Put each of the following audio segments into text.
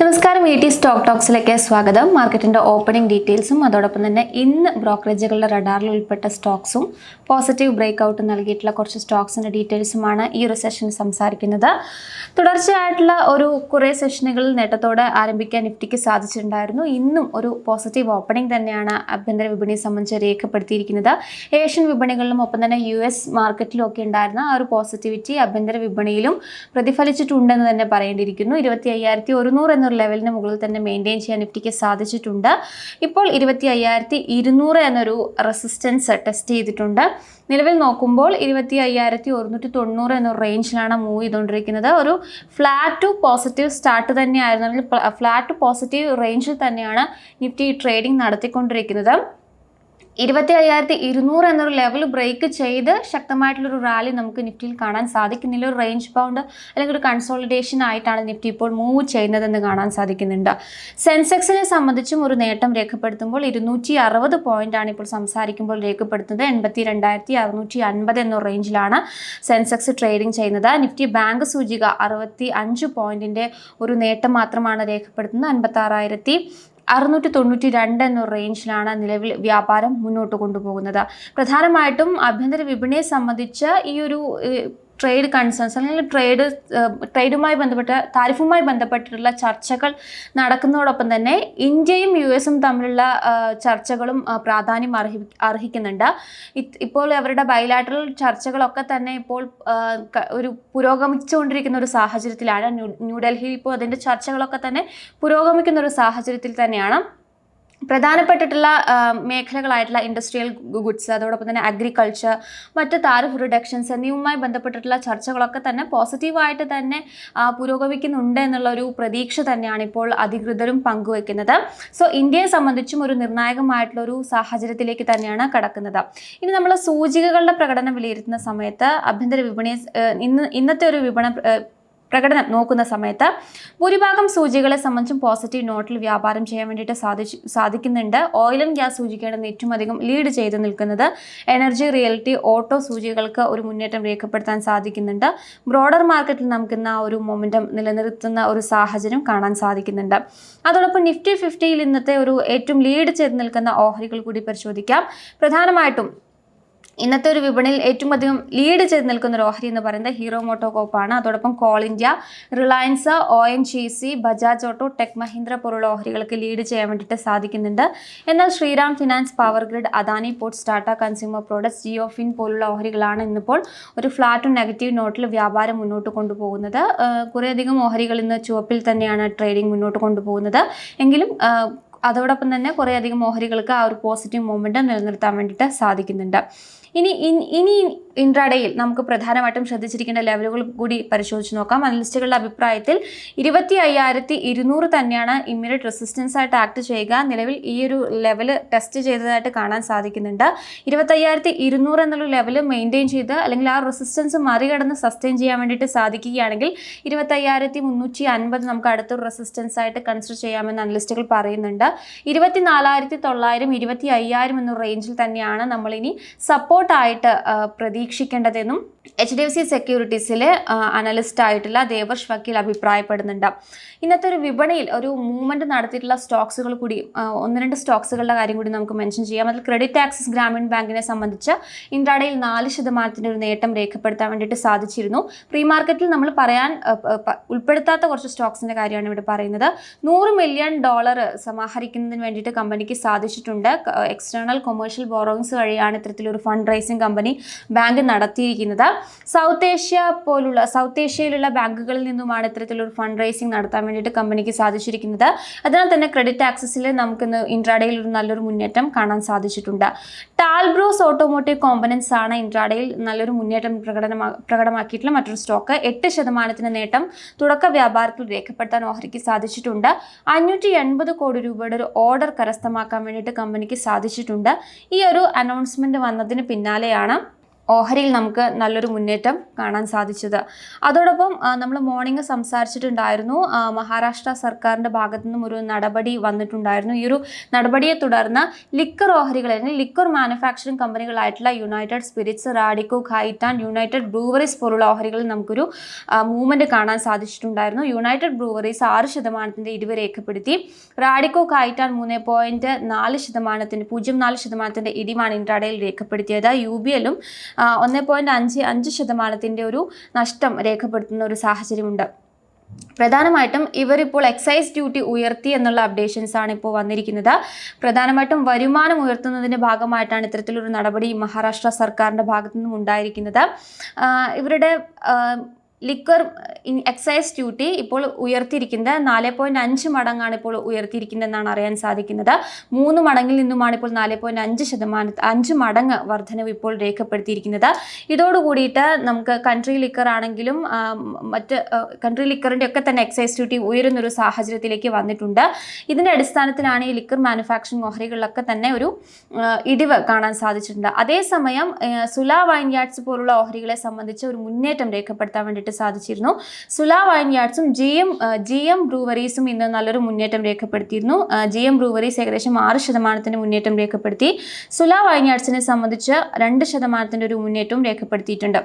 നമസ്കാരം E T stock ടോക്സിലേക്ക് സ്വാഗതം. മാർക്കറ്റിന്റെ ഓപ്പണിംഗ് ഡീറ്റെയിൽസും അതോടൊപ്പം തന്നെ ഇന്ന് ബ്രോക്കറേജുകളുടെ റഡാറിൽ ഉൾപ്പെട്ട സ്റ്റോക്സും പോസിറ്റീവ് ബ്രേക്ക് ഔട്ട് നൽകിയിട്ടുള്ള കുറച്ച് സ്റ്റോക്സിന്റെ ഡീറ്റെയിൽസുമാണ് ഈ ഒരു സെഷൻ സംസാരിക്കുന്നത്. തുടർച്ചയായിട്ടുള്ള ഒരു കുറേ സെഷനുകളിൽ നേട്ടത്തോടെ ആരംഭിക്കാൻ നിഫ്റ്റിക്ക് സാധിച്ചിട്ടുണ്ടായിരുന്നു. ഇന്നും ഒരു പോസിറ്റീവ് ഓപ്പണിംഗ് തന്നെയാണ് ആഭ്യന്തര വിപണിയെ സംബന്ധിച്ച് രേഖപ്പെടുത്തിയിരിക്കുന്നത്. ഏഷ്യൻ വിപണികളിലും ഒപ്പം തന്നെ യു എസ് മാർക്കറ്റിലും ഒക്കെ ഉണ്ടായിരുന്ന ആ ഒരു പോസിറ്റിവിറ്റി ആഭ്യന്തര വിപണിയിലും പ്രതിഫലിച്ചിട്ടുണ്ടെന്ന് തന്നെ പറയേണ്ടിയിരിക്കുന്നു. ഇരുപത്തി അയ്യായിരത്തി ഒരുന്നൂറ് എന്നൊരു ലെവലിന് മുകളിൽ തന്നെ മെയിന്റെയിൻ ചെയ്യാൻ നിഫ്റ്റിക്ക് സാധിച്ചിട്ടുണ്ട്. ഇപ്പോൾ ഇരുപത്തി അയ്യായിരത്തി ഇരുന്നൂറ് എന്നൊരു റെസിസ്റ്റൻസ് ടെസ്റ്റ് ചെയ്തിട്ടുണ്ട്. നിലവിൽ നോക്കുമ്പോൾ ഇരുപത്തി അയ്യായിരത്തി ഒരുന്നൂറ്റി തൊണ്ണൂറ് എന്നൊരു റേഞ്ചിലാണ് മൂവ് ചെയ്തുകൊണ്ടിരിക്കുന്നത്. ഒരു ഫ്ലാറ്റ് ടു പോസിറ്റീവ് സ്റ്റാർട്ട് തന്നെയായിരുന്നു. അല്ലെങ്കിൽ ഫ്ലാറ്റ് ടു പോസിറ്റീവ് റേഞ്ചിൽ തന്നെയാണ് നിഫ്റ്റി ട്രേഡിംഗ് നടത്തിക്കൊണ്ടിരിക്കുന്നത്. ഇരുപത്തി അയ്യായിരത്തി ഇരുന്നൂറ് എന്നൊരു ലെവൽ ബ്രേക്ക് ചെയ്ത് ശക്തമായിട്ടുള്ളൊരു റാലി നമുക്ക് നിഫ്റ്റിയിൽ കാണാൻ സാധിക്കുന്നില്ല. ഒരു റേഞ്ച് ബൗണ്ട് അല്ലെങ്കിൽ ഒരു കൺസോളിഡേഷൻ ആയിട്ടാണ് നിഫ്റ്റി ഇപ്പോൾ മൂവ് ചെയ്യുന്നതെന്ന് കാണാൻ സാധിക്കുന്നുണ്ട്. സെൻസെക്സിനെ സംബന്ധിച്ചും ഒരു നേട്ടം രേഖപ്പെടുത്തുമ്പോൾ ഇരുന്നൂറ്റി അറുപത് പോയിന്റാണ് ഇപ്പോൾ സംസാരിക്കുമ്പോൾ രേഖപ്പെടുത്തുന്നത്. എൺപത്തി രണ്ടായിരത്തി അറുന്നൂറ്റി അൻപത് എന്ന റേഞ്ചിലാണ് സെൻസെക്സ് ട്രേഡിംഗ് ചെയ്യുന്നത്. നിഫ്റ്റി ബാങ്ക് സൂചിക അറുപത്തി അഞ്ച് പോയിന്റിന്റെ ഒരു നേട്ടം മാത്രമാണ് രേഖപ്പെടുത്തുന്നത്. അൻപത്തി ആറായിരത്തി അറുന്നൂറ്റി തൊണ്ണൂറ്റി രണ്ട് എന്ന റേഞ്ചിലാണ് നിലവിൽ വ്യാപാരം മുന്നോട്ട് കൊണ്ടുപോകുന്നത്. പ്രധാനമായിട്ടും ആഭ്യന്തര വിപണിയെ സംബന്ധിച്ച് ഈ ഒരു ട്രേഡ് കൺസേൺസ് അല്ലെങ്കിൽ ട്രേഡ് ട്രേഡുമായി ബന്ധപ്പെട്ട താരിഫുമായി ബന്ധപ്പെട്ടിട്ടുള്ള ചർച്ചകൾ നടക്കുന്നതോടൊപ്പം തന്നെ ഇന്ത്യയും യു എസും തമ്മിലുള്ള ചർച്ചകളും പ്രാധാന്യം അർഹി അർഹിക്കുന്നുണ്ട്. ഇപ്പോൾ അവരുടെ ബൈലാറ്ററൽ ചർച്ചകളൊക്കെ തന്നെ ഇപ്പോൾ ഒരു പുരോഗമിച്ചുകൊണ്ടിരിക്കുന്ന ഒരു സാഹചര്യത്തിലാണ്. ന്യൂഡൽഹി ഇപ്പോൾ അതിന്റെ ചർച്ചകളൊക്കെ തന്നെ പുരോഗമിക്കുന്ന ഒരു സാഹചര്യത്തിൽ തന്നെയാണ്. പ്രധാനപ്പെട്ടിട്ടുള്ള മേഖലകളായിട്ടുള്ള ഇൻഡസ്ട്രിയൽ ഗുഡ്സ് അതോടൊപ്പം തന്നെ അഗ്രികൾച്ചർ മറ്റ് താരിഫ് റിഡക്ഷൻസ് എന്നിവയുമായി ബന്ധപ്പെട്ടിട്ടുള്ള ചർച്ചകളൊക്കെ തന്നെ പോസിറ്റീവായിട്ട് തന്നെ പുരോഗമിക്കുന്നുണ്ട് എന്നുള്ളൊരു പ്രതീക്ഷ തന്നെയാണ് ഇപ്പോൾ അധികൃതരും പങ്കുവെക്കുന്നത്. സോ ഇന്ത്യയെ സംബന്ധിച്ചും ഒരു നിർണായകമായിട്ടുള്ള ഒരു സാഹചര്യത്തിലേക്ക് തന്നെയാണ് കടക്കുന്നത്. ഇനി നമ്മൾ സൂചികകളുടെ പ്രകടനം വിലയിരുത്തുന്ന സമയത്ത് ആഭ്യന്തര വിപണിയെ ഇന്ന് ഇന്നത്തെ ഒരു വിപണ പ്രകടനം നോക്കുന്ന സമയത്ത് ഭൂരിഭാഗം സൂചികളെ സംബന്ധിച്ചും പോസിറ്റീവ് നോട്ടിൽ വ്യാപാരം ചെയ്യാൻ വേണ്ടിയിട്ട് സാധിച്ചു സാധിക്കുന്നുണ്ട്. ഓയിൽ ആൻഡ് ഗ്യാസ് സൂചികയാണ് ഏറ്റവും അധികം ലീഡ് ചെയ്ത് നിൽക്കുന്നത്. എനർജി റിയൽറ്റി ഓട്ടോ സൂചികൾക്ക് ഒരു മുന്നേറ്റം രേഖപ്പെടുത്താൻ സാധിക്കുന്നുണ്ട്. ബ്രോഡർ മാർക്കറ്റിൽ നമുക്ക് ഇന്ന് ആ ഒരു മൊമെന്റം നിലനിർത്തുന്ന ഒരു സാഹചര്യം കാണാൻ സാധിക്കുന്നുണ്ട്. അതോടൊപ്പം നിഫ്റ്റി ഫിഫ്റ്റിയിൽ ഇന്നത്തെ ഒരു ഏറ്റവും ലീഡ് ചെയ്ത് നിൽക്കുന്ന ഓഹരികൾ കൂടി പരിശോധിക്കാം. പ്രധാനമായിട്ടും ഇന്നത്തെ ഒരു വിപണിയിൽ ഏറ്റവും അധികം ലീഡ് ചെയ്ത് നിൽക്കുന്ന ഒരു ഓഹരി എന്ന് പറയുന്നത് ഹീറോ മോട്ടോകോപ്പാണ് അതോടൊപ്പം Coal India Reliance O N G C Bajaj auto Tech Mahindra പോലുള്ള ഓഹരികൾക്ക് ലീഡ് ചെയ്യാൻ വേണ്ടിയിട്ട് സാധിക്കുന്നുണ്ട്. എന്നാൽ Shriram finance power grid Adani ports Tata consumer products Jio fin പോലുള്ള ഓഹരികളാണ് ഇന്നിപ്പോൾ ഒരു ഫ്ലാറ്റും നെഗറ്റീവ് നോട്ടിൽ വ്യാപാരം മുന്നോട്ട് കൊണ്ടുപോകുന്നത്. കുറേയധികം ഓഹരികൾ ഇന്ന് ചുവപ്പിൽ തന്നെയാണ് ട്രേഡിംഗ് മുന്നോട്ട് കൊണ്ടുപോകുന്നത്. എങ്കിലും അതോടൊപ്പം തന്നെ കുറേയധികം ഓഹരികൾക്ക് ആ ഒരു പോസിറ്റീവ് മൂവ്മെന്റ് നിലനിർത്താൻ വേണ്ടിയിട്ട് സാധിക്കുന്നുണ്ട്. ഇനി ഇനി ഇൻട്രാഡേയിൽ നമുക്ക് പ്രധാനമായിട്ടും ശ്രദ്ധിച്ചിരിക്കേണ്ട ലെവലുകൾ കൂടി പരിശോധിച്ച് നോക്കാം. അനലിസ്റ്റുകളുടെ അഭിപ്രായത്തിൽ ഇരുപത്തി അയ്യായിരത്തി ഇരുന്നൂറ് തന്നെയാണ് ഇമ്മീഡിയറ്റ് റെസിസ്റ്റൻസ് ആയിട്ട് ആക്ട് ചെയ്യുക. നിലവിൽ ഈ ഒരു ലെവൽ ടെസ്റ്റ് ചെയ്തതായിട്ട് കാണാൻ സാധിക്കുന്നുണ്ട്. ഇരുപത്തയ്യായിരത്തി ഇരുന്നൂറ് എന്നുള്ള ലെവൽ മെയിന്റെയിൻ ചെയ്ത് അല്ലെങ്കിൽ ആ റെസിസ്റ്റൻസ് മറികടന്ന് സസ്റ്റെയിൻ ചെയ്യാൻ വേണ്ടിയിട്ട് സാധിക്കുകയാണെങ്കിൽ ഇരുപത്തയ്യായിരത്തി മുന്നൂറ്റി അൻപത് നമുക്ക് അടുത്തൊരു റെസിസ്റ്റൻസ് ആയിട്ട് കൺസിഡർ ചെയ്യാമെന്ന് അനലിസ്റ്റുകൾ പറയുന്നുണ്ട്. ഇരുപത്തി നാലായിരത്തി തൊള്ളായിരം ഇരുപത്തി അയ്യായിരം എന്ന റേഞ്ചിൽ തന്നെയാണ് നമ്മളിനി സപ്പോർട്ടായിട്ട് പ്രതീക്ഷിക്കേണ്ടതെന്നും എച്ച് ഡി എഫ് സി സെക്യൂരിറ്റീസിലെ അനലിസ്റ്റ് ആയിട്ടുള്ള ദേവർഷ് വക്കീൽ അഭിപ്രായപ്പെടുന്നുണ്ട്. ഇന്നത്തെ ഒരു വിപണിയിൽ ഒരു മൂവ്മെന്റ് നടത്തിയിട്ടുള്ള സ്റ്റോക്സുകൾ കൂടി ഒന്ന് രണ്ട് സ്റ്റോക്സുകളുടെ കാര്യം കൂടി നമുക്ക് മെൻഷൻ ചെയ്യാം. അതിൽ ക്രെഡിറ്റ് ആക്സിസ് ഗ്രാമീൺ ബാങ്കിനെ സംബന്ധിച്ച് ഇൻട്രാഡേയിൽ നാല് ശതമാനത്തിന്റെ ഒരു നേട്ടം രേഖപ്പെടുത്താൻ വേണ്ടിയിട്ട് സാധിച്ചിരുന്നു. പ്രീ മാർക്കറ്റിൽ നമ്മൾ പറയാൻ ഉൾപ്പെടുത്താത്ത കുറച്ച് സ്റ്റോക്സിന്റെ കാര്യമാണ് ഇവിടെ പറയുന്നത്. നൂറ് മില്യൺ ഡോളർ സമാഹരിക്കുന്നതിന് വേണ്ടിയിട്ട് കമ്പനിക്ക് സാധിച്ചിട്ടുണ്ട്. എക്സ്റ്റേണൽ കൊമേഴ്ഷ്യൽ ബോറോയിങ്സ് വഴിയാണ് ഇത്തരത്തിലൊരു ഫണ്ട് റൈസിംഗ് കമ്പനി ബാങ്ക് നടത്തിയിരിക്കുന്നത്. സൗത്ത് ഏഷ്യ പോലുള്ള സൗത്ത് ഏഷ്യയിലുള്ള ബാങ്കുകളിൽ നിന്നുമാണ് ഇത്തരത്തിലൊരു ഫണ്ട് റൈസിംഗ് നടത്താൻ വേണ്ടിയിട്ട് കമ്പനിക്ക് സാധിച്ചിരിക്കുന്നത്. അതിനാൽ തന്നെ ക്രെഡിറ്റ് ആക്സസിൽ നമുക്കിന്ന് ഇൻട്രാഡേയിൽ ഒരു നല്ലൊരു മുന്നേറ്റം കാണാൻ സാധിച്ചിട്ടുണ്ട്. ടാൽബ്രോസ് ഓട്ടോമോട്ടീവ് കോമ്പനൻസ് ആണ് ഇൻട്രാഡേയിൽ നല്ലൊരു മുന്നേറ്റം പ്രകടനമാ പ്രകടമാക്കിയിട്ടുള്ള മറ്റൊരു സ്റ്റോക്ക്. എട്ട് ശതമാനത്തിന് നേട്ടം തുടക്ക വ്യാപാരത്തിൽ രേഖപ്പെടുത്താൻ ഓഹരിക്ക് സാധിച്ചിട്ടുണ്ട്. അഞ്ഞൂറ്റി എൺപത് കോടി രൂപയുടെ ഒരു ഓർഡർ കരസ്ഥമാക്കാൻ വേണ്ടിയിട്ട് കമ്പനിക്ക് സാധിച്ചിട്ടുണ്ട്. ഈ ഒരു അനൗൺസ്മെന്റ് വന്നതിന് പിന്നാലെയാണ് ഓഹരിയിൽ നമുക്ക് നല്ലൊരു മുന്നേറ്റം കാണാൻ സാധിച്ചത്. അതോടൊപ്പം നമ്മൾ മോർണിംഗ് സംസാരിച്ചിട്ടുണ്ടായിരുന്നു. മഹാരാഷ്ട്ര സർക്കാരിന്റെ ഭാഗത്തു നിന്നും ഒരു നടപടി വന്നിട്ടുണ്ടായിരുന്നു. ഈ ഒരു നടപടിയെ തുടർന്ന് ലിക്കർ ഓഹരികൾ അല്ലെങ്കിൽ liquor manufacturing കമ്പനികളായിട്ടുള്ള united spirits Radico Khaitan united breweries പോലുള്ള ഓഹരികളിൽ നമുക്കൊരു മൂവ്മെന്റ് കാണാൻ സാധിച്ചിട്ടുണ്ടായിരുന്നു. യുണൈറ്റഡ് ബ്രൂവറീസ് ആറ് ശതമാനത്തിന്റെ ഇടിവ് രേഖപ്പെടുത്തി. റാഡിക്കോ ഖൈറ്റാൻ മൂന്ന് പോയിന്റ് നാല് ശതമാനത്തിന്റെ പൂജ്യം നാല് ശതമാനത്തിന്റെ ഇടിവാണ് ഇൻട്രാഡയിൽ രേഖപ്പെടുത്തിയത്. യു ബി എല്ലും ഒന്ന് പോയിന്റ് അഞ്ച് അഞ്ച് ശതമാനത്തിന്റെ ഒരു നഷ്ടം രേഖപ്പെടുത്തുന്ന ഒരു സാഹചര്യമുണ്ട്. പ്രധാനമായിട്ടും ഇവരിപ്പോൾ എക്സൈസ് ഡ്യൂട്ടി ഉയർത്തി എന്നുള്ള അപ്ഡേഷൻസ് ആണ് ഇപ്പോൾ വന്നിരിക്കുന്നത്. പ്രധാനമായിട്ടും വരുമാനം ഉയർത്തുന്നതിന്റെ ഭാഗമായിട്ടാണ് ഇത്തരത്തിലൊരു നടപടി മഹാരാഷ്ട്ര സർക്കാരിന്റെ ഭാഗത്തു നിന്നും ഉണ്ടായിരിക്കുന്നത് ഇവരുടെ ലിക്വർ എക്സൈസ് ഡ്യൂട്ടി ഇപ്പോൾ ഉയർത്തിയിരിക്കുന്നത്. നാല് പോയിന്റ് അഞ്ച് മടങ്ങാണ് ഇപ്പോൾ ഉയർത്തിയിരിക്കുന്നതെന്നാണ് അറിയാൻ സാധിക്കുന്നത്. മൂന്ന് മടങ്ങിൽ നിന്നുമാണ് ഇപ്പോൾ നാല് പോയിന്റ് അഞ്ച് ശതമാനം അഞ്ച് മടങ്ങ് വർധനവ് ഇപ്പോൾ രേഖപ്പെടുത്തിയിരിക്കുന്നത്. ഇതോടുകൂടിയിട്ട് നമുക്ക് കൺട്രി ലിക്കർ ആണെങ്കിലും മറ്റ് കൺട്രി ലിക്കറിന്റെ ഒക്കെ തന്നെ എക്സൈസ് ഡ്യൂട്ടി ഉയരുന്നൊരു സാഹചര്യത്തിലേക്ക് വന്നിട്ടുണ്ട്. ഇതിന്റെ അടിസ്ഥാനത്തിലാണ് ഈ ലിക്കർ മാനുഫാക്ചറിങ് ഓഹരികളിലൊക്കെ തന്നെ ഒരു ഇടിവ് കാണാൻ സാധിച്ചിട്ടുണ്ട്. അതേസമയം സുല വൈൻ യാർഡ്സ് പോലുള്ള ഓഹരികളെ സംബന്ധിച്ച് ഒരു മുന്നേറ്റം രേഖപ്പെടുത്താൻ വേണ്ടിയിട്ട് സാധിച്ചിരുന്നു. സുല വൈൻയാർഡ്സും ജി എം ജി എം ബ്രൂവറീസും ഇന്ന് നല്ലൊരു മുന്നേറ്റം രേഖപ്പെടുത്തിയിരുന്നു. ജി എം ബ്രൂവറീസ് ഏകദേശം ആറ് ശതമാനത്തിന്റെ മുന്നേറ്റം രേഖപ്പെടുത്തി. സുല വൈൻയാർഡ്സിനെ സംബന്ധിച്ച് രണ്ട് ശതമാനത്തിന്റെ ഒരു മുന്നേറ്റവും രേഖപ്പെടുത്തിയിട്ടുണ്ട്.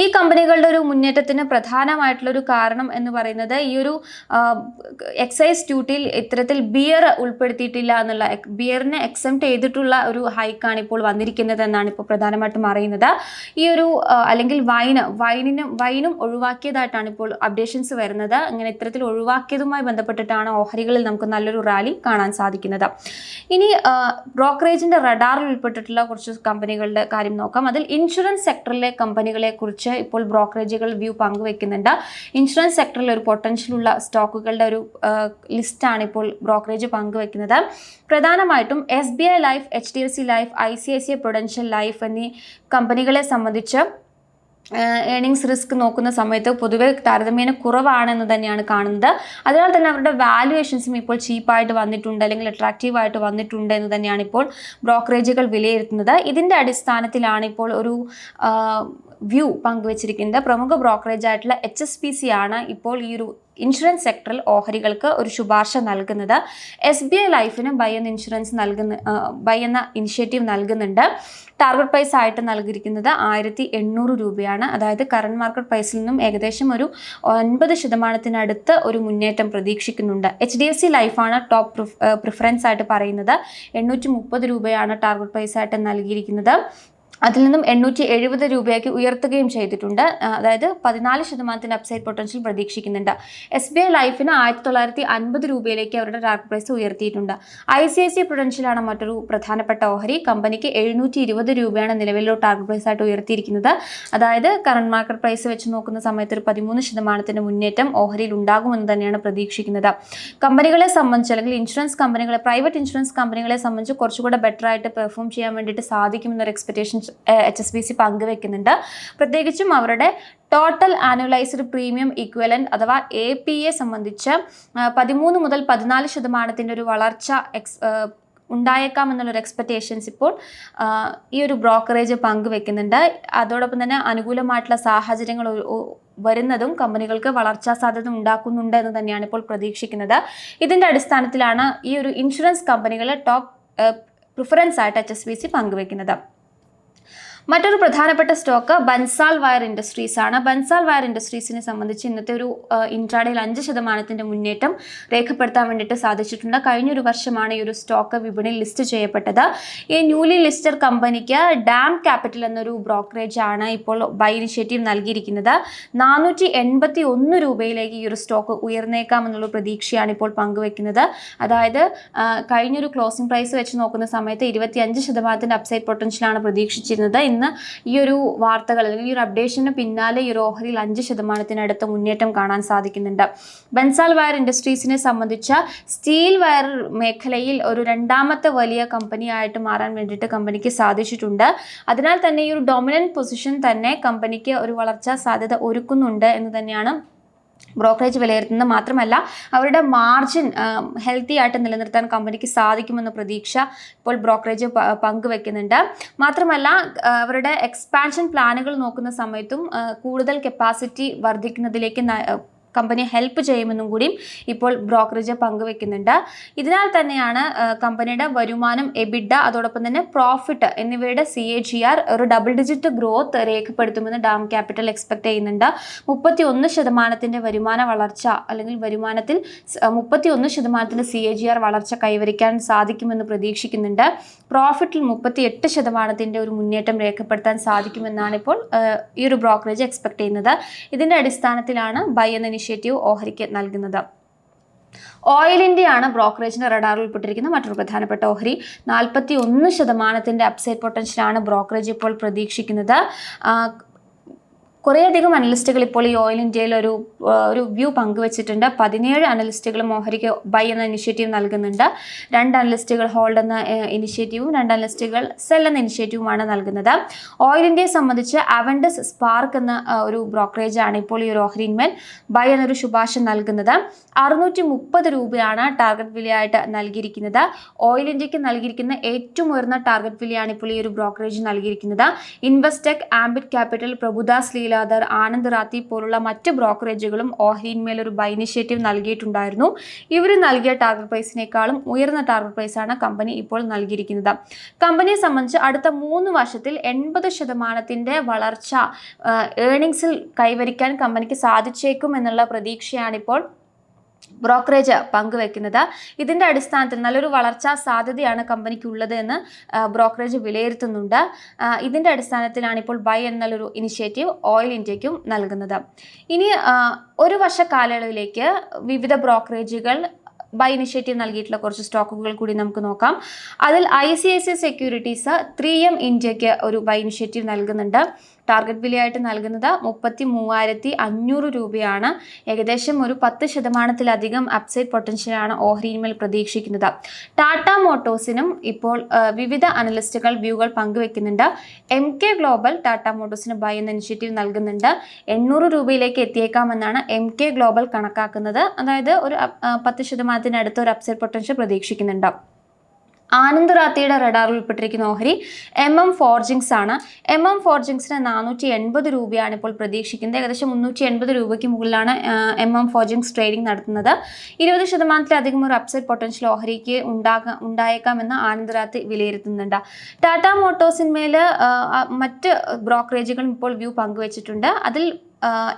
ഈ കമ്പനികളുടെ ഒരു മുന്നേറ്റത്തിന് പ്രധാനമായിട്ടുള്ള ഒരു കാരണം എന്ന് പറയുന്നത് ഈ ഒരു എക്സൈസ് ഡ്യൂട്ടിയിൽ ഇത്തരത്തിൽ ബിയർ ഉൾപ്പെടുത്തിയിട്ടില്ല എന്നുള്ള ബിയറിനെ എക്സെപ്റ്റ് ചെയ്തിട്ടുള്ള ഒരു ഹൈക്കാണ് ഇപ്പോൾ വന്നിരിക്കുന്നത് എന്നാണ് ഇപ്പോൾ പ്രധാനമായിട്ടും അറിയുന്നത്. ഈ ഒരു അല്ലെങ്കിൽ വൈന് വൈനിനും വൈനും ഒഴിവാക്കിയതായിട്ടാണ് ഇപ്പോൾ അപ്ഡേഷൻസ് വരുന്നത്. അങ്ങനെ ഇത്തരത്തിൽ ഒഴിവാക്കിയതുമായി ബന്ധപ്പെട്ടിട്ടാണ് ഓഹരികളിൽ നമുക്ക് നല്ലൊരു റാലി കാണാൻ സാധിക്കുന്നത്. ഇനി ബ്രോക്കറേജിന്റെ റഡാറിൽ ഉൾപ്പെട്ടിട്ടുള്ള കുറച്ച് കമ്പനികളുടെ കാര്യം നോക്കാം. അതിൽ ഇൻഷുറൻസ് സെക്ടറിലെ കമ്പനികളെ കുറിച്ച് ഇപ്പോൾ ബ്രോക്കറേജുകൾ വ്യൂ പങ്കുവെക്കുന്നുണ്ട്. ഇൻഷുറൻസ് സെക്ടറിൽ ഒരു പൊട്ടൻഷ്യൽ ഉള്ള സ്റ്റോക്കുകളുടെ ഒരു ലിസ്റ്റാണ് ഇപ്പോൾ ബ്രോക്കറേജ് പങ്കുവെക്കുന്നത്. പ്രധാനമായിട്ടും S B I life H D F C life I C I C prudential life എന്നീ കമ്പനികളെ സംബന്ധിച്ച് ഏണിങ്സ് റിസ്ക് നോക്കുന്ന സമയത്ത് പൊതുവെ താരതമ്യേന കുറവാണെന്ന് തന്നെയാണ് കാണുന്നത്. അതിനാൽ തന്നെ അവരുടെ വാല്യുവേഷൻസും ഇപ്പോൾ ചീപ്പായിട്ട് വന്നിട്ടുണ്ട് അല്ലെങ്കിൽ അട്രാക്റ്റീവ് ആയിട്ട് വന്നിട്ടുണ്ട് എന്ന് തന്നെയാണ് ഇപ്പോൾ ബ്രോക്കറേജുകൾ വിലയിരുത്തുന്നത്. ഇതിന്റെ അടിസ്ഥാനത്തിലാണ് ഇപ്പോൾ ഒരു വ്യൂ പങ്കുവച്ചിരിക്കുന്നത് പ്രമുഖ ബ്രോക്കറേജ് ആയിട്ടുള്ള എച്ച് എസ് പി സി ആണ് ഇപ്പോൾ ഈ ഒരു ഇൻഷുറൻസ് സെക്ടറിൽ ഓഹരികൾക്ക് ഒരു ശുപാർശ നൽകുന്നത്. എസ് ബി ഐ ലൈഫിന് ബൈ എന്ന ഇൻഷുറൻസ് നൽകുന്ന ബൈ എന്ന ഇനിഷ്യേറ്റീവ് നൽകുന്നുണ്ട്. ടാർഗറ്റ് പ്രൈസ് ആയിട്ട് നൽകിയിരിക്കുന്നത് ആയിരത്തി എണ്ണൂറ് രൂപയാണ്. അതായത് കറണ്ട് മാർക്കറ്റ് പ്രൈസിൽ നിന്നും ഏകദേശം ഒരു ഒൻപത് ശതമാനത്തിനടുത്ത് ഒരു മുന്നേറ്റം പ്രതീക്ഷിക്കുന്നുണ്ട്. എച്ച് ഡി എഫ് സി ലൈഫാണ് ടോപ്പ് പ്രിഫറൻസ് ആയിട്ട് പറയുന്നത്. എണ്ണൂറ്റി മുപ്പത് രൂപയാണ് ടാർഗറ്റ് പ്രൈസ് ആയിട്ട് നൽകിയിരിക്കുന്നത്. അതിൽ നിന്നും എണ്ണൂറ്റി എഴുപത് രൂപയാക്കി ഉയർത്തുകയും ചെയ്തിട്ടുണ്ട്. അതായത് പതിനാല് ശതമാനത്തിന്റെ അപ്സൈഡ് പൊട്ടൻഷ്യൽ പ്രതീക്ഷിക്കുന്നുണ്ട്. എസ് ബി ഐ ലൈഫിന് ആയിരത്തി തൊള്ളായിരത്തി അൻപത് രൂപയിലേക്ക് അവരുടെ ടാർഗറ്റ് പ്രൈസ് ഉയർത്തിയിട്ടുണ്ട്. ഐ സി ഐ സി പ്രൊഡൻഷ്യലാണ് മറ്റൊരു പ്രധാനപ്പെട്ട ഓഹരി. കമ്പനിക്ക് എഴുന്നൂറ്റി ഇരുപത് രൂപയാണ് നിലവിലുള്ള ടാർഗറ്റ് പ്രൈസ് ആയിട്ട് ഉയർത്തിയിരിക്കുന്നത്. അതായത് കറണ്ട് മാർക്കറ്റ് പ്രൈസ് വെച്ച് നോക്കുന്ന സമയത്ത് ഒരു പതിമൂന്ന് ശതമാനത്തിന്റെ മുന്നേറ്റം ഓഹരിയിൽ ഉണ്ടാകുമെന്ന് തന്നെയാണ് പ്രതീക്ഷിക്കുന്നത്. കമ്പനികളെ സംബന്ധിച്ച് അല്ലെങ്കിൽ ഇൻഷുറൻസ് കമ്പനികളെ പ്രൈവറ്റ് ഇൻഷുറൻസ് കമ്പനികളെ സംബന്ധിച്ച് കുറച്ചുകൂടെ ബെറ്റർ ആയിട്ട് പെർഫോം ചെയ്യാൻ വേണ്ടിയിട്ട് സാധിക്കുമെന്നൊരു expectation H S B C പങ്കുവെക്കുന്നുണ്ട്. പ്രത്യേകിച്ചും അവരുടെ ടോട്ടൽ ആനുവലൈസ്ഡ് പ്രീമിയം ഇക്വലന്റ് അഥവാ എ പി എ സംബന്ധിച്ച് പതിമൂന്ന് മുതൽ പതിനാല് ശതമാനത്തിന്റെ ഒരു വളർച്ച എക്സ് ഉണ്ടായേക്കാം എന്നുള്ളൊരു എക്സ്പെക്റ്റേഷൻസ് ഇപ്പോൾ ഈ ഒരു ബ്രോക്കറേജ് പങ്കുവെക്കുന്നുണ്ട്. അതോടൊപ്പം തന്നെ അനുകൂലമായിട്ടുള്ള സാഹചര്യങ്ങൾ വരുന്നതും കമ്പനികൾക്ക് വളർച്ചാ സാധ്യത ഉണ്ടാക്കുന്നുണ്ട് എന്ന് തന്നെയാണ് ഇപ്പോൾ പ്രതീക്ഷിക്കുന്നത്. ഇതിന്റെ അടിസ്ഥാനത്തിലാണ് ഈ ഒരു ഇൻഷുറൻസ് കമ്പനികൾ ടോപ്പ് പ്രിഫറൻസ് ആയിട്ട് എച്ച് എസ് ബി സി പങ്കുവെക്കുന്നത്. മറ്റൊരു പ്രധാനപ്പെട്ട സ്റ്റോക്ക് ബൻസാൽ വയർ ഇൻഡസ്ട്രീസ് ആണ്. ബൻസാൽ വയർ ഇൻഡസ്ട്രീസിനെ സംബന്ധിച്ച് ഇന്നത്തെ ഒരു ഇൻട്രാഡേയിൽ അഞ്ച് ശതമാനത്തിന്റെ മുന്നേറ്റം രേഖപ്പെടുത്താൻ വേണ്ടിയിട്ട് സാധിച്ചിട്ടുണ്ട്. കഴിഞ്ഞൊരു വർഷമാണ് ഈ ഒരു സ്റ്റോക്ക് വിപണിയിൽ ലിസ്റ്റ് ചെയ്യപ്പെട്ടത്. ഈ ന്യൂലി ലിസ്റ്റഡ് കമ്പനിക്ക് ഡാം ക്യാപിറ്റൽ എന്നൊരു ബ്രോക്കറേജ് ആണ് ഇപ്പോൾ ബൈ ഇനിഷ്യേറ്റീവ് നൽകിയിരിക്കുന്നത്. നാനൂറ്റി എൺപത്തി ഒന്ന് രൂപയിലേക്ക് ഈ ഒരു സ്റ്റോക്ക് ഉയർന്നേക്കാം എന്നുള്ള പ്രതീക്ഷയാണ് ഇപ്പോൾ പങ്കുവെക്കുന്നത്. അതായത് കഴിഞ്ഞൊരു ക്ലോസിംഗ് പ്രൈസ് വെച്ച് നോക്കുന്ന സമയത്ത് ഇരുപത്തി അഞ്ച് ശതമാനത്തിന്റെ അപ്സൈഡ് പൊട്ടൻഷ്യലാണ് പ്രതീക്ഷിച്ചിരുന്നത്. ഇന്ന് ഈ ഒരു വാർത്തകൾ അല്ലെങ്കിൽ ഈ ഒരു അപ്ഡേഷന് പിന്നാലെ ഈ ഒരു ഓഹരിയിൽ അഞ്ച് ശതമാനത്തിനടുത്ത് മുന്നേറ്റം കാണാൻ സാധിക്കുന്നുണ്ട്. ബൻസാൽ വയർ ഇൻഡസ്ട്രീസിനെ സംബന്ധിച്ച സ്റ്റീൽ വയർ മേഖലയിൽ ഒരു രണ്ടാമത്തെ വലിയ കമ്പനിയായിട്ട് മാറാൻ വേണ്ടിയിട്ട് കമ്പനിക്ക് സാധിച്ചിട്ടുണ്ട്. അതിനാൽ തന്നെ ഈ ഒരു ഡൊമിനന്റ് പൊസിഷൻ തന്നെ കമ്പനിക്ക് ഒരു വളർച്ചാ സാധ്യത ഒരുക്കുന്നുണ്ട് എന്ന് തന്നെയാണ് ബ്രോക്കറേജ് വിലയിരുത്തുന്നത് മാത്രമല്ല അവരുടെ മാർജിൻ ഹെൽത്തി ആയിട്ട് നിലനിർത്താൻ കമ്പനിക്ക് സാധിക്കുമെന്ന പ്രതീക്ഷ ഇപ്പോൾ ബ്രോക്കറേജ് പങ്കുവെക്കുന്നുണ്ട്. മാത്രമല്ല അവരുടെ എക്സ്പാൻഷൻ പ്ലാനുകൾ നോക്കുന്ന സമയത്തും കൂടുതൽ കപ്പാസിറ്റി വർദ്ധിക്കുന്നതിലേക്ക് കമ്പനിയെ ഹെൽപ്പ് ചെയ്യുമെന്നും കൂടിയും ഇപ്പോൾ ബ്രോക്കറേജ് പങ്കുവെക്കുന്നുണ്ട്. ഇതിനാൽ തന്നെയാണ് കമ്പനിയുടെ വരുമാനം എബിഡ അതോടൊപ്പം തന്നെ പ്രോഫിറ്റ് എന്നിവയുടെ സി എ ജി ആർ ഒരു ഡബിൾ ഡിജിറ്റ് ഗ്രോത്ത് രേഖപ്പെടുത്തുമെന്ന് ഡാം ക്യാപിറ്റൽ എക്സ്പെക്ട് ചെയ്യുന്നുണ്ട്. മുപ്പത്തി ഒന്ന് ശതമാനത്തിന്റെ വരുമാന വളർച്ച അല്ലെങ്കിൽ വരുമാനത്തിൽ മുപ്പത്തി ഒന്ന് ശതമാനത്തിന്റെ സി എ ജി ആർ വളർച്ച കൈവരിക്കാൻ സാധിക്കുമെന്ന് പ്രതീക്ഷിക്കുന്നുണ്ട്. പ്രോഫിറ്റിൽ മുപ്പത്തി എട്ട് ശതമാനത്തിന്റെ ഒരു മുന്നേറ്റം രേഖപ്പെടുത്താൻ സാധിക്കുമെന്നാണ് ഇപ്പോൾ ഈ ഒരു ബ്രോക്കറേജ് എക്സ്പെക്ട് ചെയ്യുന്നത്. ഇതിന്റെ അടിസ്ഥാനത്തിലാണ് ബൈ എന്ന ഇനിഷ്യേറ്റീവ് ഓഹരിക്ക് നൽകുന്നത്. ഓയിൽ ഇന്ത്യയാണ് ബ്രോക്കറേജിന്റെ റഡാറിൽ ഉൾപ്പെട്ടിരിക്കുന്ന മറ്റൊരു പ്രധാനപ്പെട്ട ഓഹരി. നാൽപ്പത്തി ഒന്ന് ശതമാനത്തിന്റെ അപ്സൈഡ് പൊട്ടൻഷ്യലാണ് ബ്രോക്കറേജ് ഇപ്പോൾ പ്രതീക്ഷിക്കുന്നത്. കുറേയധികം അനലിസ്റ്റുകൾ ഇപ്പോൾ ഈ ഓയിൽ ഇന്ത്യയിൽ ഒരു ഒരു വ്യൂ പങ്കുവച്ചിട്ടുണ്ട്. പതിനേഴ് അനലിസ്റ്റുകൾ ഓഹരിക്ക് ബൈ എന്ന ഇനിഷ്യേറ്റീവ് നൽകുന്നുണ്ട്. രണ്ട് അനലിസ്റ്റുകൾ ഹോൾഡ് എന്ന ഇനിഷ്യേറ്റീവും രണ്ട് അനലിസ്റ്റുകൾ സെൽ എന്ന ഇനിഷ്യേറ്റീവുമാണ് നൽകുന്നത്. ഓയിൽ ഇന്ത്യയെ സംബന്ധിച്ച് അവൻഡസ് സ്പാർക്ക് എന്ന ഒരു ബ്രോക്കറേജ് ആണ് ഇപ്പോൾ ഈ ഒരു ഓഹരിന്മേൽ ബൈ എന്നൊരു ശുപാർശ നൽകുന്നത്. അറുന്നൂറ്റി മുപ്പത് രൂപയാണ് ടാർഗറ്റ് വിലയായിട്ട് നൽകിയിരിക്കുന്നത്. ഓയിൽ ഇന്ത്യയ്ക്ക് നൽകിയിരിക്കുന്ന ഏറ്റവും ഉയർന്ന ടാർഗറ്റ് വിലയാണ് ഇപ്പോൾ ഈ ഒരു ബ്രോക്കറേജ് നൽകിയിരിക്കുന്നത്. Investec Ambit Capital Prabhudas Lilladher Anand Rathi പോലുള്ള മറ്റ് ബ്രോക്കറേജുകളും ഓഹരിന്മേൽ ഒരു ബൈ ഇനിഷ്യേറ്റീവ് നൽകിയിട്ടുണ്ടായിരുന്നു. ഇവർ നൽകിയ ടാർഗറ്റ് പ്രൈസിനേക്കാളും ഉയർന്ന ടാർഗറ്റ് പ്രൈസാണ് കമ്പനി ഇപ്പോൾ നൽകിയിരിക്കുന്നത്. കമ്പനിയെ സംബന്ധിച്ച് അടുത്ത മൂന്ന് വർഷത്തിൽ എൺപത് ശതമാനത്തിന്റെ വളർച്ച ഏണിങ്സിൽ കൈവരിക്കാൻ കമ്പനിക്ക് സാധിച്ചേക്കും എന്നുള്ള പ്രതീക്ഷയാണിപ്പോൾ ബ്രോക്കറേജ് പങ്കുവെക്കുന്നത്. ഇതിന്റെ അടിസ്ഥാനത്തിൽ നല്ലൊരു വളർച്ചാ സാധ്യതയാണ് കമ്പനിക്ക് ഉള്ളത് എന്ന് ബ്രോക്കറേജ് വിലയിരുത്തുന്നുണ്ട്. ഇതിന്റെ അടിസ്ഥാനത്തിലാണ് ഇപ്പോൾ ബൈ എന്നുള്ളൊരു ഇനിഷ്യേറ്റീവ് ഓയിൽ ഇന്ത്യക്കും നൽകുന്നത്. ഇനി ഒരു വർഷ കാലയളവിലേക്ക് വിവിധ ബ്രോക്കറേജുകൾ ബൈ ഇനിഷ്യേറ്റീവ് നൽകിയിട്ടുള്ള കുറച്ച് സ്റ്റോക്കുകൾ കൂടി നമുക്ക് നോക്കാം. അതിൽ I C I C securities three M ഇന്ത്യയ്ക്ക് ഒരു ബൈ ഇനിഷ്യേറ്റീവ് നൽകുന്നുണ്ട്. ടാർഗറ്റ് വിലയായിട്ട് നൽകുന്നത് മുപ്പത്തി മൂവായിരത്തി അഞ്ഞൂറ് രൂപയാണ്. ഏകദേശം ഒരു പത്ത് ശതമാനത്തിലധികം അപ്സൈഡ് പൊട്ടൻഷ്യലാണ് ഓഹരിയിന്മേൽ പ്രതീക്ഷിക്കുന്നത്. ടാറ്റ മോട്ടോഴ്സിനും ഇപ്പോൾ വിവിധ അനലിസ്റ്റുകൾ വ്യൂകൾ പങ്കുവെക്കുന്നുണ്ട്. എം കെ ഗ്ലോബൽ ടാറ്റ മോട്ടോഴ്സിന് ബൈ എന്ന ഇനിഷ്യേറ്റീവ് നൽകുന്നുണ്ട്. എണ്ണൂറ് രൂപയിലേക്ക് എത്തിയേക്കാമെന്നാണ് എം കെ ഗ്ലോബൽ കണക്കാക്കുന്നത്. അതായത് ഒരു പത്ത് ശതമാനത്തിനടുത്ത് ഒരു അപ്സൈഡ് പൊട്ടൻഷ്യൽ പ്രതീക്ഷിക്കുന്നുണ്ട്. ആനന്ദ് റാത്തിയുടെ റഡാറിൽ ഉൾപ്പെട്ടിരിക്കുന്ന ഓഹരി എം എം ഫോർജിങ്സ് ആണ്. എം എം ഫോർജിങ്സിന് നാനൂറ്റി എൺപത് രൂപയാണ് ഇപ്പോൾ പ്രതീക്ഷിക്കുന്നത്. ഏകദേശം മുന്നൂറ്റി എൺപത് രൂപയ്ക്ക് മുകളിലാണ് എം എം ഫോർജിങ്സ് ട്രേഡിംഗ് നടത്തുന്നത്. ഇരുപത് ശതമാനത്തിലധികം ഒരു അപ്സൈഡ് പൊട്ടൻഷ്യൽ ഓഹരിക്ക് ഉണ്ടാകാം ഉണ്ടായേക്കാമെന്ന് ആനന്ദ് റാത്തി വിലയിരുത്തുന്നുണ്ട്. ടാറ്റ മോട്ടോഴ്സിന്മേൽ മറ്റ് ബ്രോക്കറേജുകളും ഇപ്പോൾ വ്യൂ പങ്കുവച്ചിട്ടുണ്ട്. അതിൽ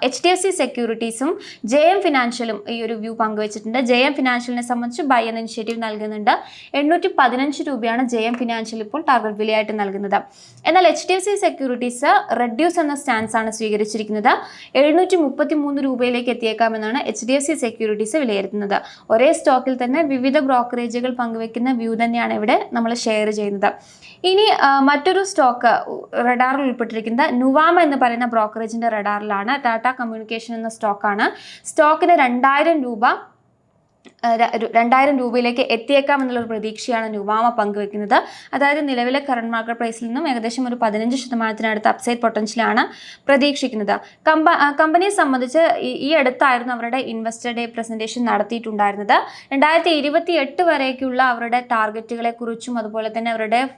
എച്ച് ഡി എഫ് സി സെക്യൂരിറ്റീസും ജെ എം ഫിനാൻഷ്യലും ഈ ഒരു വ്യൂ പങ്കുവച്ചിട്ടുണ്ട്. ജെ എം ഫിനാൻഷ്യലിനെ സംബന്ധിച്ച് ബൈ എന്ന ഇനിഷ്യേറ്റീവ് നൽകുന്നുണ്ട്. എണ്ണൂറ്റി പതിനഞ്ച് രൂപയാണ് ജെ എം ഫിനാൻഷ്യൽ ഇപ്പോൾ ടാർഗറ്റ് വിലയായിട്ട് നൽകുന്നത്. എന്നാൽ H D F C securities reduce എന്ന സ്റ്റാൻസ് ആണ് സ്വീകരിച്ചിരിക്കുന്നത്. എഴുന്നൂറ്റി മുപ്പത്തി മൂന്ന് രൂപയിലേക്ക് എത്തിയേക്കാമെന്നാണ് H D F C securities വിലയിരുത്തുന്നത്. ഒരേ സ്റ്റോക്കിൽ തന്നെ വിവിധ ബ്രോക്കറേജുകൾ പങ്കുവെക്കുന്ന വ്യൂ തന്നെയാണ് ഇവിടെ നമ്മൾ ഷെയർ ചെയ്യുന്നത്. ഇനി മറ്റൊരു സ്റ്റോക്ക് റഡാറിൽ ഉൾപ്പെട്ടിരിക്കുന്നത് നുവാമ എന്ന് പറയുന്ന ബ്രോക്കറേജിന്റെ റഡാറിലാണ് ടാറ്റ കമ്മ്യൂണിക്കേഷൻ എന്ന സ്റ്റോക്കാണ് സ്റ്റോക്കിന് രണ്ടായിരം രൂപ രണ്ടായിരം രൂപയിലേക്ക് എത്തിയേക്കാം എന്നുള്ളൊരു പ്രതീക്ഷയാണ് നുവാമ പങ്കുവെക്കുന്നത്. അതായത് നിലവിലെ കറണ്ട് മാർക്കറ്റ് പ്രൈസിൽ നിന്നും ഏകദേശം ഒരു പതിനഞ്ച് ശതമാനത്തിനടുത്ത് അപ്സൈഡ് പൊട്ടൻഷ്യലാണ് പ്രതീക്ഷിക്കുന്നത്. കമ്പ കമ്പനിയെ സംബന്ധിച്ച് ഈ- അടുത്തായിരുന്നു അവരുടെ ഇൻവെസ്റ്റർ ഡേ പ്രസന്റേഷൻ നടത്തിയിട്ടുണ്ടായിരുന്നത്. രണ്ടായിരത്തി ഇരുപത്തി എട്ട് വരേക്കുള്ള അവരുടെ ടാർഗറ്റുകളെ കുറിച്ചും അതുപോലെ തന്നെ അവരുടെ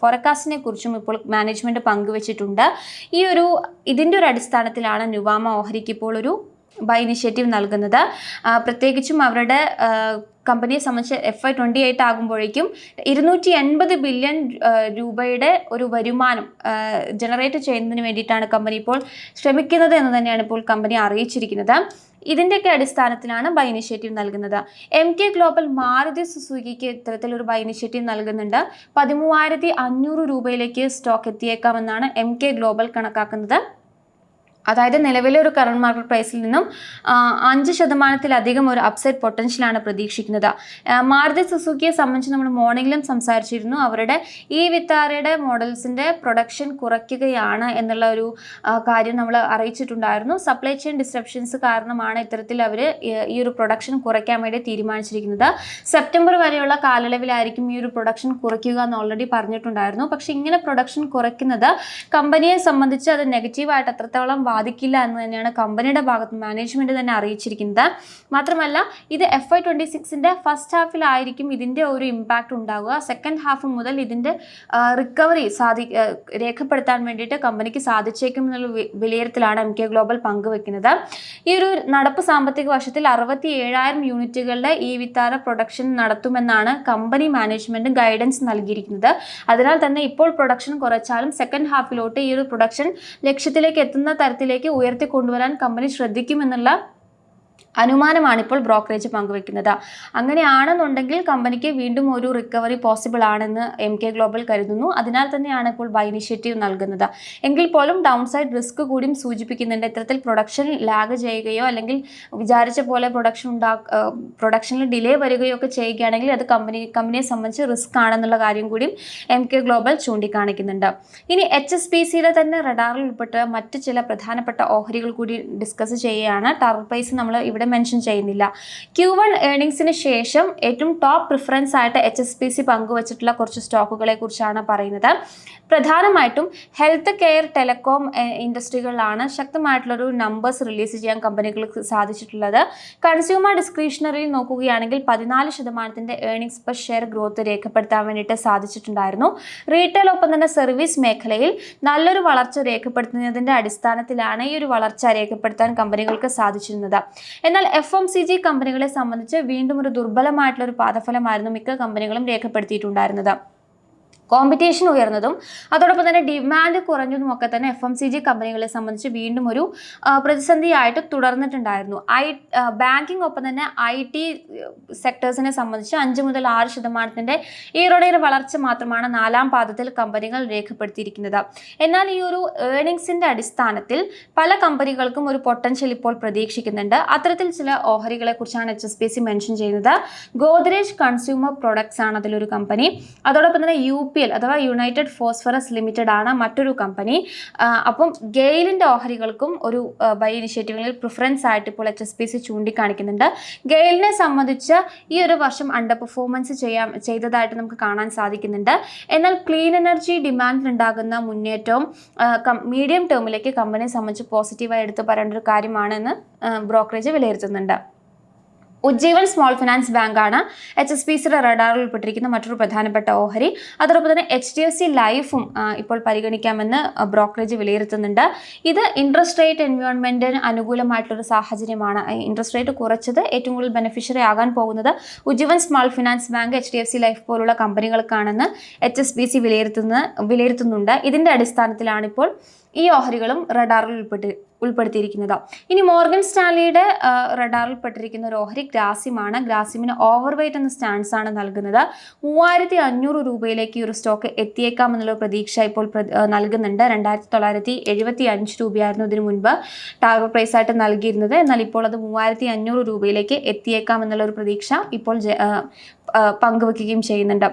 ഫോറക്കാസ്റ്റിനെ കുറിച്ചും ഇപ്പോൾ മാനേജ്മെന്റ് പങ്കുവച്ചിട്ടുണ്ട്. ഈ ഒരു ഇതിന്റെ ഒരു അടിസ്ഥാനത്തിലാണ് നുവാമ ഓഹരിക്ക് ഇപ്പോൾ ഒരു ബൈ ഇനിഷ്യേറ്റീവ് നൽകുന്നത്. പ്രത്യേകിച്ചും അവരുടെ കമ്പനിയെ സംബന്ധിച്ച് എഫ് ഐ ട്വന്റി എയ്റ്റ് ആകുമ്പോഴേക്കും ഇരുന്നൂറ്റി എൺപത് ബില്യൺ രൂപയുടെ ഒരു വരുമാനം ജനറേറ്റ് ചെയ്യുന്നതിന് വേണ്ടിയിട്ടാണ് കമ്പനി ഇപ്പോൾ ശ്രമിക്കുന്നത് എന്ന് തന്നെയാണ് ഇപ്പോൾ കമ്പനി അറിയിച്ചിരിക്കുന്നത്. ഇതിന്റെയൊക്കെ അടിസ്ഥാനത്തിലാണ് ബൈ ഇനിഷ്യേറ്റീവ് നൽകുന്നത്. എം കെ ഗ്ലോബൽ മാരുതി സുസുക്കിക്ക് ഇത്തരത്തിലൊരു ബൈ ഇനിഷ്യേറ്റീവ് നൽകുന്നുണ്ട്. പതിമൂവായിരത്തി അഞ്ഞൂറ് രൂപയിലേക്ക് സ്റ്റോക്ക് എത്തിയേക്കാമെന്നാണ് എം കെ ഗ്ലോബൽ കണക്കാക്കുന്നത്. അതായത് നിലവിലെ ഒരു കറണ്ട് മാർക്കറ്റ് പ്രൈസിൽ നിന്നും അഞ്ച് ശതമാനത്തിലധികം ഒരു അപ്സൈഡ് പൊട്ടൻഷ്യലാണ് പ്രതീക്ഷിക്കുന്നത്. മാരുതി സുസുക്കിയെ സംബന്ധിച്ച് നമ്മൾ മോർണിംഗിലും സംസാരിച്ചിരുന്നു. അവരുടെ ഈ വിത്താരയുടെ മോഡൽസിന്റെ പ്രൊഡക്ഷൻ കുറയ്ക്കുകയാണ് എന്നുള്ള ഒരു കാര്യം നമ്മൾ അറിയിച്ചിട്ടുണ്ടായിരുന്നു. സപ്ലൈ ചെയിൻ ഡിസ്ട്രപ്ഷൻസ് കാരണമാണ് ഇത്തരത്തിൽ അവർ ഈ ഒരു പ്രൊഡക്ഷൻ കുറയ്ക്കാൻ വേണ്ടി തീരുമാനിച്ചിരിക്കുന്നത്. സെപ്റ്റംബർ വരെയുള്ള കാലയളവിലായിരിക്കും ഈ ഒരു പ്രൊഡക്ഷൻ കുറയ്ക്കുക എന്ന് ഓൾറെഡി പറഞ്ഞിട്ടുണ്ടായിരുന്നു. പക്ഷേ ഇങ്ങനെ പ്രൊഡക്ഷൻ കുറയ്ക്കുന്നത് കമ്പനിയെ സംബന്ധിച്ച് അത് നെഗറ്റീവായിട്ട് അത്രത്തോളം ബാധിക്കില്ല എന്ന് തന്നെയാണ് കമ്പനിയുടെ ഭാഗത്ത് മാനേജ്മെന്റ് തന്നെ അറിയിച്ചിരിക്കുന്നത്. മാത്രമല്ല ഇത് എഫ് ഐ ട്വന്റി സിക്സിന്റെ ഫസ്റ്റ് ഹാഫിലായിരിക്കും ഇതിന്റെ ഒരു ഇമ്പാക്റ്റ് ഉണ്ടാവുക. സെക്കൻഡ് ഹാഫ് മുതൽ ഇതിന്റെ റിക്കവറി സാധി രേഖപ്പെടുത്താൻ വേണ്ടിയിട്ട് കമ്പനിക്ക് സാധിച്ചേക്കും എന്നുള്ള വിലയിരുത്തലാണ് എം കെ ഗ്ലോബൽ പങ്കുവെക്കുന്നത്. ഈ ഒരു നടപ്പ് സാമ്പത്തിക വർഷത്തിൽ അറുപത്തി ഏഴായിരം യൂണിറ്റുകളുടെ ഈ വിത്താര പ്രൊഡക്ഷൻ നടത്തുമെന്നാണ് കമ്പനി മാനേജ്മെന്റ് ഗൈഡൻസ് നൽകിയിരിക്കുന്നത്. അതിനാൽ തന്നെ ഇപ്പോൾ പ്രൊഡക്ഷൻ കുറച്ചാലും സെക്കൻഡ് ഹാഫിലോട്ട് ഈ ഒരു പ്രൊഡക്ഷൻ ലക്ഷ്യത്തിലേക്ക് എത്തുന്ന തരത്തിലേക്ക് ഉയർത്തി കൊണ്ടുവരാൻ കമ്പനി ശ്രദ്ധിക്കുമെന്നുള്ള അനുമാനമാണ് ഇപ്പോൾ ബ്രോക്കറേജ് പങ്കുവെക്കുന്നത് അങ്ങനെയാണെന്നുണ്ടെങ്കിൽ കമ്പനിക്ക് വീണ്ടും ഒരു റിക്കവറി പോസിബിൾ ആണെന്ന് എം കെ ഗ്ലോബൽ കരുതുന്നു. അതിനാൽ തന്നെയാണ് ഇപ്പോൾ ബൈ ഇനിഷ്യേറ്റീവ് നൽകുന്നത്. എങ്കിൽ പോലും ഡൗൺ സൈഡ് റിസ്ക് കൂടിയും സൂചിപ്പിക്കുന്നുണ്ട്. ഇത്തരത്തിൽ പ്രൊഡക്ഷൻ ലാഗ് ചെയ്യുകയോ അല്ലെങ്കിൽ വിചാരിച്ച പോലെ പ്രൊഡക്ഷൻ ഉണ്ടാ പ്രൊഡക്ഷനിൽ ഡിലേ വരികയോ ഒക്കെ ചെയ്യുകയാണെങ്കിൽ അത് കമ്പനി കമ്പനിയെ സംബന്ധിച്ച് റിസ്ക് ആണെന്നുള്ള കാര്യം കൂടിയും എം കെ ഗ്ലോബൽ ചൂണ്ടിക്കാണിക്കുന്നുണ്ട്. ഇനി എച്ച് എസ് പി സിയിലെ തന്നെ റഡാറിൽ ഉൾപ്പെട്ട മറ്റ് ചില പ്രധാനപ്പെട്ട ഓഹരികൾ കൂടി ഡിസ്കസ് ചെയ്യുകയാണ്. ടർപ്പൈസ് നമ്മൾ ഇവിടെ മെൻഷൻ ചെയ്യുന്നില്ല. ക്യൂ വൺ ഏർണിംഗ്സിന് ശേഷം ഏറ്റവും ടോപ്പ് പ്രിഫറൻസ് ആയിട്ട് എച്ച് എസ് പി സി പങ്കുവച്ചിട്ടുള്ള കുറച്ച് സ്റ്റോക്കുകളെ കുറിച്ചാണ് പറയുന്നത്. പ്രധാനമായിട്ടും ഹെൽത്ത് കെയർ ടെലികോം ഇൻഡസ്ട്രികളിലാണ് ശക്തമായിട്ടുള്ളൊരു നമ്പേഴ്സ് റിലീസ് ചെയ്യാൻ കമ്പനികൾക്ക് സാധിച്ചിട്ടുള്ളത്. കൺസ്യൂമർ ഡിസ്ക്രിഷണറിയിൽ നോക്കുകയാണെങ്കിൽ പതിനാല് ശതമാനത്തിന്റെ ഏർണിംഗ്സ് പെർ ഷെയർ ഗ്രോത്ത് രേഖപ്പെടുത്താൻ വേണ്ടിയിട്ട് സാധിച്ചിട്ടുണ്ടായിരുന്നു. റീറ്റെയിൽ ഒപ്പം തന്നെ സർവീസ് മേഖലയിൽ നല്ലൊരു വളർച്ച രേഖപ്പെടുത്തുന്നതിന്റെ അടിസ്ഥാനത്തിലാണ് ഈ ഒരു വളർച്ച രേഖപ്പെടുത്താൻ കമ്പനികൾക്ക് സാധിച്ചിരുന്നത്. എന്നാൽ എഫ് എം സി ജി കമ്പനികളെ സംബന്ധിച്ച് വീണ്ടും ഒരു ദുർബലമായിട്ടുള്ള ഒരു പാദഫലമായിരുന്നു മിക്ക കമ്പനികളും രേഖപ്പെടുത്തിയിട്ടുണ്ടായിരുന്നത്. കോമ്പറ്റീഷൻ ഉയർന്നതും അതോടൊപ്പം തന്നെ ഡിമാൻഡ് കുറഞ്ഞതും ഒക്കെ തന്നെ എഫ് എം സി ജി കമ്പനികളെ സംബന്ധിച്ച് വീണ്ടും ഒരു പ്രതിസന്ധിയായിട്ട് തുടർന്നിട്ടുണ്ടായിരുന്നു. ഐ ബാങ്കിങ് ഒപ്പം തന്നെ ഐ ടി സെക്ടേഴ്സിനെ സംബന്ധിച്ച് അഞ്ച് മുതൽ ആറ് ശതമാനത്തിന്റെ ഈറോടെയൊരു വളർച്ച മാത്രമാണ് നാലാം പാദത്തിൽ കമ്പനികൾ രേഖപ്പെടുത്തിയിരിക്കുന്നത്. എന്നാൽ ഈ ഒരു ഏണിങ്സിന്റെ അടിസ്ഥാനത്തിൽ പല കമ്പനികൾക്കും ഒരു പൊട്ടൻഷ്യൽ ഇപ്പോൾ പ്രതീക്ഷിക്കുന്നുണ്ട്. അത്തരത്തിൽ ചില ഓഹരികളെ കുറിച്ചാണ് H S P C mention ചെയ്യുന്നത്. ഗോദ്രേജ് കൺസ്യൂമർ പ്രൊഡക്ട്സ് ആണ് അതിലൊരു കമ്പനി അതോടൊപ്പം തന്നെ യു പി എൽ അഥവാ യുണൈറ്റഡ് ഫോസ്ഫറസ് ലിമിറ്റഡ് ആണ് മറ്റൊരു കമ്പനി. അപ്പം ഗെയിലിന്റെ ഓഹരികൾക്കും ഒരു ബൈ ഇനിഷ്യേറ്റീവുകളിൽ പ്രിഫറൻസ് ആയിട്ട് ഇപ്പോൾ എച്ച് എസ് പി സി ചൂണ്ടിക്കാണിക്കുന്നുണ്ട്. ഗെയിലിനെ സംബന്ധിച്ച് ഈ ഒരു വർഷം അണ്ടർ പെർഫോമൻസ് ചെയ്യാൻ ചെയ്തതായിട്ട് നമുക്ക് കാണാൻ സാധിക്കുന്നുണ്ട്. എന്നാൽ ക്ലീൻ എനർജി ഡിമാൻഡിലുണ്ടാകുന്ന മുന്നേറ്റവും മീഡിയം ടേമിലേക്ക് കമ്പനിയെ സംബന്ധിച്ച് പോസിറ്റീവായി എടുത്തു പറയേണ്ട ഒരു കാര്യമാണെന്ന് ബ്രോക്കറേജ് വിലയിരുത്തുന്നുണ്ട്. ഉജ്ജീവൻ സ്മോൾ ഫിനാൻസ് ബാങ്കാണ് എച്ച് എസ് പി സിയുടെ റഡാറിൽ ഉൾപ്പെട്ടിരിക്കുന്ന മറ്റൊരു പ്രധാനപ്പെട്ട ഓഹരി. അതോടൊപ്പം തന്നെ എച്ച് ഡി എഫ് സി ലൈഫും ഇപ്പോൾ പരിഗണിക്കാമെന്ന് ബ്രോക്കറേജ് വിലയിരുത്തുന്നുണ്ട്. ഇത് ഇൻട്രസ്റ്റ് റേറ്റ് എൻവയോൺമെന്റിന് അനുകൂലമായിട്ടുള്ളൊരു സാഹചര്യമാണ്. ഇൻട്രസ്റ്റ് റേറ്റ് കുറച്ചത് ഏറ്റവും കൂടുതൽ ബെനിഫിഷ്യറി ആകാൻ പോകുന്നത് Ujjivan small finance bank H D F C life പോലുള്ള കമ്പനികൾക്കാണെന്ന് എച്ച് എസ് ബി സി വിലയിരുത്തുന്ന വിലയിരുത്തുന്നുണ്ട്. ഇതിന്റെ അടിസ്ഥാനത്തിലാണ് ഇപ്പോൾ ഈ ഓഹരികളും റഡാറിൽ ഉൾപ്പെട്ട് ഉൾപ്പെടുത്തിയിരിക്കുന്നത്. ഇനി മോർഗൻ സ്റ്റാൻലിയുടെ റഡാറിൽ പെട്ടിരിക്കുന്ന ഒരു ഓഹരി ഗ്രാസിമാണ്. ഗ്രാസിമിന് ഓവർ വെയ്റ്റ് എന്ന സ്റ്റാൻസ് ആണ് നൽകുന്നത്. മൂവായിരത്തി അഞ്ഞൂറ് രൂപയിലേക്ക് ഈ ഒരു സ്റ്റോക്ക് എത്തിയേക്കാം എന്നുള്ള പ്രതീക്ഷ ഇപ്പോൾ നൽകുന്നുണ്ട് രണ്ടായിരത്തി തൊള്ളായിരത്തി എഴുപത്തി അഞ്ച് രൂപയായിരുന്നു ഇതിനു മുൻപ് ടാർഗറ്റ് പ്രൈസ് ആയിട്ട് നൽകിയിരുന്നത്. എന്നാൽ ഇപ്പോൾ അത് മൂവായിരത്തി അഞ്ഞൂറ് രൂപയിലേക്ക് എത്തിയേക്കാം എന്നുള്ള ഒരു പ്രതീക്ഷ ഇപ്പോൾ പങ്കുവെക്കുകയും ചെയ്യുന്നുണ്ട്.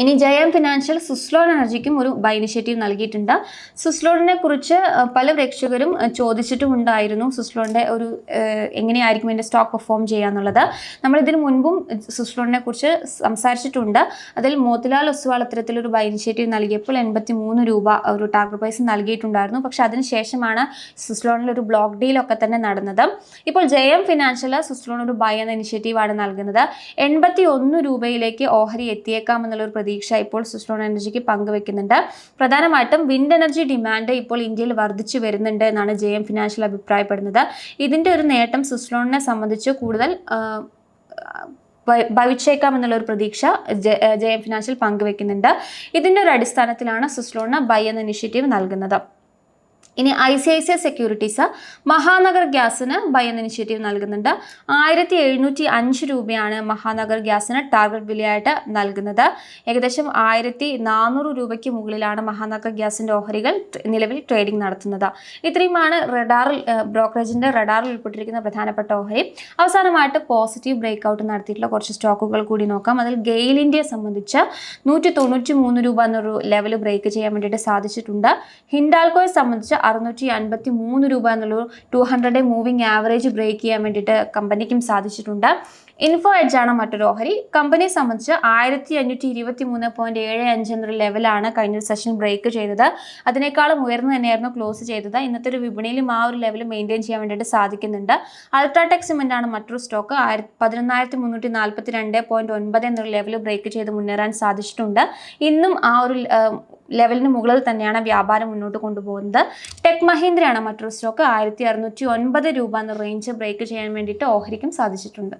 ഇനി ജയം ഫിനാൻഷ്യൽ സുസ്ലോൺ എനർജിക്കും ഒരു ബൈ ഇനിഷ്യേറ്റീവ് നൽകിയിട്ടുണ്ട്. സുസ്ലോണിനെ കുറിച്ച് പല പ്രേക്ഷകരും ചോദിച്ചിട്ടുമുണ്ടായിരുന്നു സുസ്ലോണിന്റെ ഒരു എങ്ങനെയായിരിക്കും ഇതിന്റെ സ്റ്റോക്ക് പെർഫോം ചെയ്യാന്നുള്ളത് നമ്മൾ ഇതിനു മുൻപും സുസ്ലോണിനെ കുറിച്ച് സംസാരിച്ചിട്ടുണ്ട്. അതിൽ മോത്തിലാൽ ഒസ്വാൾ ഒരു ബൈ ഇനിഷ്യേറ്റീവ് നൽകിയപ്പോൾ എൺപത്തി മൂന്ന് രൂപ ഒരു ടാർഗറ്റ് പ്രൈസ് നൽകിയിട്ടുണ്ടായിരുന്നു. പക്ഷെ അതിനുശേഷമാണ് സുസ്ലോണിൽ ഒരു ബ്ലോക്ക് ഡീലൊക്കെ തന്നെ നടന്നത്. ഇപ്പോൾ ജയം ഫിനാൻഷ്യൽ സുസ്ലോൺ ഒരു ബൈ എന്ന ഇനിഷ്യേറ്റീവാണ് നൽകുന്നത്. എൺപത്തി ഒന്ന് രൂപയിലേക്ക് ഓഹരി എത്തിയേക്കാം ഒരു പ്രതീക്ഷ ഇപ്പോൾ സുസ്ലോൺ എനർജിക്ക് പങ്കുവെക്കുന്നുണ്ട്. പ്രധാനമായിട്ടും വിൻഡ് എനർജി ഡിമാൻഡ് ഇപ്പോൾ ഇന്ത്യയിൽ വർദ്ധിച്ചു വരുന്നുണ്ട് എന്നാണ് ജെ എം ഫിനാൻഷ്യൽ അഭിപ്രായപ്പെടുന്നത്. ഇതിന്റെ ഒരു നേട്ടം സുസ്ലോണിനെ സംബന്ധിച്ച് കൂടുതൽ ഭവിച്ചേക്കാം എന്നുള്ള ഒരു പ്രതീക്ഷ ജെ എം ഫിനാൻഷ്യൽ പങ്കുവെക്കുന്നുണ്ട്. ഇതിന്റെ ഒരു അടിസ്ഥാനത്തിലാണ് സുസ്ലോണിന് ബൈ എന്ന ഇനിഷ്യേറ്റീവ് നൽകുന്നത്. ഇനി I C I C I securities Mahanagar ഗ്യാസിന് ബൈ എന്ന ഇനിഷ്യേറ്റീവ് നൽകുന്നുണ്ട്. ആയിരത്തി എഴുന്നൂറ്റി അഞ്ച് രൂപയാണ് മഹാനഗർ ഗ്യാസിന് ടാർഗറ്റ് വിലയായിട്ട് നൽകുന്നത്. ഏകദേശം ആയിരത്തി നാനൂറ് രൂപയ്ക്ക് മുകളിലാണ് മഹാനഗർ ഗ്യാസിന്റെ ഓഹരികൾ നിലവിൽ ട്രേഡിംഗ് നടത്തുന്നത്. ഇത്രയുമാണ് റഡാറിൽ ബ്രോക്കറേജിന്റെ റഡാറിൽ ഉൾപ്പെട്ടിരിക്കുന്ന പ്രധാനപ്പെട്ട ഓഹരി. അവസാനമായിട്ട് പോസിറ്റീവ് ബ്രേക്ക് ഔട്ട് നടത്തിയിട്ടുള്ള കുറച്ച് സ്റ്റോക്കുകൾ കൂടി നോക്കാം. അതിൽ ഗെയിൽ ഇന്ത്യയെ സംബന്ധിച്ച് നൂറ്റി തൊണ്ണൂറ്റി മൂന്ന് രൂപ എന്നൊരു ലെവൽ ബ്രേക്ക് ചെയ്യാൻ വേണ്ടിയിട്ട് സാധിച്ചിട്ടുണ്ട്. ഹിൻഡാൽക്കോയെ സംബന്ധിച്ച് അറുന്നൂറ്റി അൻപത്തി മൂന്ന് രൂപ എന്നുള്ളൊരു two hundred moving average break ചെയ്യാൻ വേണ്ടിയിട്ട് കമ്പനിക്കും സാധിച്ചിട്ടുണ്ട്. ഇൻഫോ എഡ്ജ് ആണ് മറ്റൊരു ഓഹരി. കമ്പനിയെ സംബന്ധിച്ച് ആയിരത്തി അഞ്ഞൂറ്റി ഇരുപത്തി മൂന്ന് പോയിന്റ് ഏഴ് അഞ്ച് എന്നൊരു ലെവലാണ് കഴിഞ്ഞ സെഷൻ ബ്രേക്ക് ചെയ്തത്. അതിനേക്കാളും ഉയർന്നു തന്നെയായിരുന്നു ക്ലോസ് ചെയ്തത്. ഇന്നത്തെ ഒരു വിപണിയിലും ആ ഒരു ലെവൽ മെയിന്റെയിൻ ചെയ്യാൻ വേണ്ടിയിട്ട് സാധിക്കുന്നുണ്ട്. അൾട്രാടെക് സിമെന്റ് ആണ് മറ്റൊരു സ്റ്റോക്ക് ആയിരത്തി പതിനൊന്നായിരത്തി മുന്നൂറ്റി നാൽപ്പത്തി രണ്ട് പോയിന്റ് ഒൻപത് എന്നൊരു ലെവൽ ബ്രേക്ക് ചെയ്ത് മുന്നേറാൻ സാധിച്ചിട്ടുണ്ട്. ഇന്നും ആ ഒരു ലെവലിന് മുകളിൽ തന്നെയാണ് വ്യാപാരം മുന്നോട്ട് കൊണ്ടുപോകുന്നത്. ടെക് മഹീന്ദ്രയാണ് മറ്റൊരു സ്റ്റോക്ക്. ആയിരത്തി അറുന്നൂറ്റി ഒൻപത് രൂപ എന്ന റേഞ്ച് ബ്രേക്ക് ചെയ്യാൻ വേണ്ടിയിട്ട് ഓഹരിക്കും സാധിച്ചിട്ടുണ്ട്.